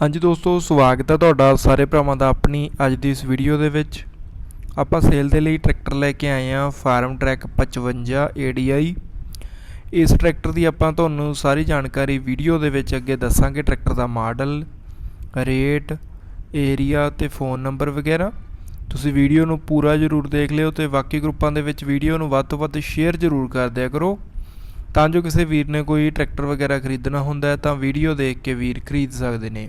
ਹਾਂਜੀ ਦੋਸਤੋ, ਸਵਾਗਤ ਹੈ ਤੁਹਾਡਾ ਸਾਰੇ ਭਰਾਵਾਂ ਦਾ ਆਪਣੀ ਅੱਜ ਦੀ ਇਸ ਵੀਡੀਓ ਦੇ ਵਿੱਚ। ਆਪਾਂ ਸੇਲ ਦੇ ਲਈ ਟਰੈਕਟਰ ਲੈ ਕੇ ਆਏ ਹਾਂ ਫਾਰਮ ਟਰੈਕ 55 ADI ਇਸ ਟਰੈਕਟਰ ਦੀ ਆਪਾਂ ਤੁਹਾਨੂੰ ਸਾਰੀ ਜਾਣਕਾਰੀ ਵੀਡੀਓ ਦੇ ਵਿੱਚ ਅੱਗੇ ਦੱਸਾਂਗੇ ਟਰੈਕਟਰ ਦਾ ਮਾਡਲ ਰੇਟ ਏਰੀਆ ਤੇ ਫੋਨ ਨੰਬਰ ਵਗੈਰਾ। ਤੁਸੀਂ ਵੀਡੀਓ ਨੂੰ ਪੂਰਾ ਜ਼ਰੂਰ ਦੇਖ ਲਿਓ ਤੇ ਬਾਕੀ ਗਰੁੱਪਾਂ ਦੇ ਵਿੱਚ ਵੀਡੀਓ ਨੂੰ ਵੱਧ ਤੋਂ ਵੱਧ ਸ਼ੇਅਰ ਜ਼ਰੂਰ ਕਰ ਦਿਆ ਕਰੋ। ਤਾਂ ਜੋ ਕਿਸੇ ਵੀਰ ਨੇ ਕੋਈ ਟਰੈਕਟਰ ਵਗੈਰਾ ਖਰੀਦਣਾ ਹੁੰਦਾ ਹੈ, ਤਾਂ ਵੀਡੀਓ ਦੇਖ ਕੇ ਵੀਰ ਖਰੀਦ ਸਕਦੇ ਨੇ।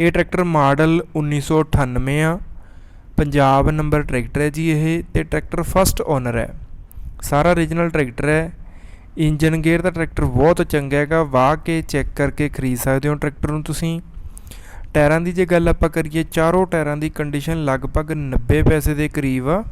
ਇਹ ਟਰੈਕਟਰ ਮਾਡਲ 1998 ਆ। ਪੰਜਾਬ ਨੰਬਰ ਟਰੈਕਟਰ ਹੈ ਜੀ ਇਹ ਤੇ ਟਰੈਕਟਰ ਫਸਟ ਓਨਰ ਹੈ। ਸਾਰਾ origignal ਟਰੈਕਟਰ ਹੈ। ਇੰਜਨ ਗੇਅਰ ਦਾ ਟਰੈਕਟਰ ਬਹੁਤ ਚੰਗਾ ਹੈਗਾ। ਵਾਹ ਕੇ ਚੈੱਕ ਕਰਕੇ ਖਰੀਦ ਸਕਦੇ ਹੋ ਟਰੈਕਟਰ ਨੂੰ ਤੁਸੀਂ। ਟਾਇਰਾਂ ਦੀ ਜੇ ਗੱਲ ਆਪਾਂ ਕਰੀਏ, ਚਾਰੋਂ ਟਾਇਰਾਂ ਦੀ ਕੰਡੀਸ਼ਨ ਲਗਭਗ 90 ਪੈਸੇ ਦੇ ਕਰੀਬ ਆ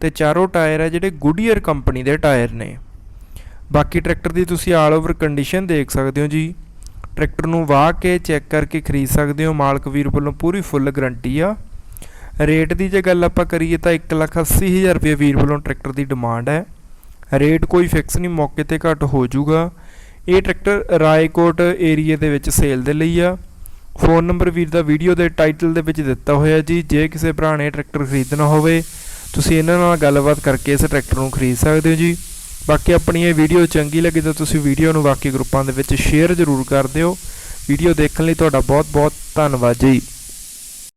ਤੇ ਚਾਰੋਂ ਟਾਇਰ ਆ ਜਿਹੜੇ ਗੁੱਡੀਅਰ ਕੰਪਨੀ ਦੇ ਟਾਇਰ ਨੇ। ਬਾਕੀ ਟਰੈਕਟਰ ਦੀ ਤੁਸੀਂ ਆਲ ਓਵਰ ਕੰਡੀਸ਼ਨ ਦੇਖ ਸਕਦੇ ਹੋ ਜੀ। ਟਰੈਕਟਰ ਨੂੰ ਵਾਹ ਕੇ ਚੈੱਕ ਕਰਕੇ ਖਰੀਦ ਸਕਦੇ ਹੋ। ਮਾਲਕ ਵੀਰ ਵੱਲੋਂ ਪੂਰੀ ਫੁੱਲ ਗਰੰਟੀ ਆ। ਰੇਟ ਦੀ ਜੇ ਗੱਲ ਆਪਾਂ ਕਰੀਏ ਤਾਂ 180000 ਰੁਪਏ ਵੀਰ ਵੱਲੋਂ ਟਰੈਕਟਰ ਦੀ ਡਿਮਾਂਡ ਹੈ। ਰੇਟ ਕੋਈ ਫਿਕਸ ਨਹੀਂ, ਮੌਕੇ ਤੇ ਘੱਟ ਹੋ ਜਾਊਗਾ। ਇਹ ਟਰੈਕਟਰ ਰਾਏਕੋਟ ਏਰੀਆ ਦੇ ਵਿੱਚ ਸੇਲ ਦੇ ਲਈ ਆ। ਫੋਨ ਨੰਬਰ ਵੀਰ ਦਾ ਵੀਡੀਓ ਦੇ ਟਾਈਟਲ ਦੇ ਵਿੱਚ ਦਿੱਤਾ ਹੋਇਆ ਜੀ। ਜੇ ਕਿਸੇ ਭਰਾ ਨੇ ਟਰੈਕਟਰ ਖਰੀਦਣਾ ਹੋਵੇ, ਤੁਸੀਂ ਇਹਨਾਂ ਨਾਲ ਗੱਲਬਾਤ ਕਰਕੇ ਇਸ ਟਰੈਕਟਰ ਨੂੰ ਖਰੀਦ ਸਕਦੇ ਹੋ ਜੀ। ਬਾਕੀ ਆਪਣੀ ਇਹ ਵੀਡੀਓ ਚੰਗੀ ਲੱਗੀ ਤਾਂ ਤੁਸੀਂ ਵੀਡੀਓ ਨੂੰ ਬਾਕੀ ਗਰੁੱਪਾਂ ਦੇ ਵਿੱਚ ਸ਼ੇਅਰ ਜ਼ਰੂਰ ਕਰ ਦਿਓ। ਵੀਡੀਓ ਦੇਖਣ ਲਈ ਤੁਹਾਡਾ ਬਹੁਤ ਬਹੁਤ ਧੰਨਵਾਦ ਜੀ।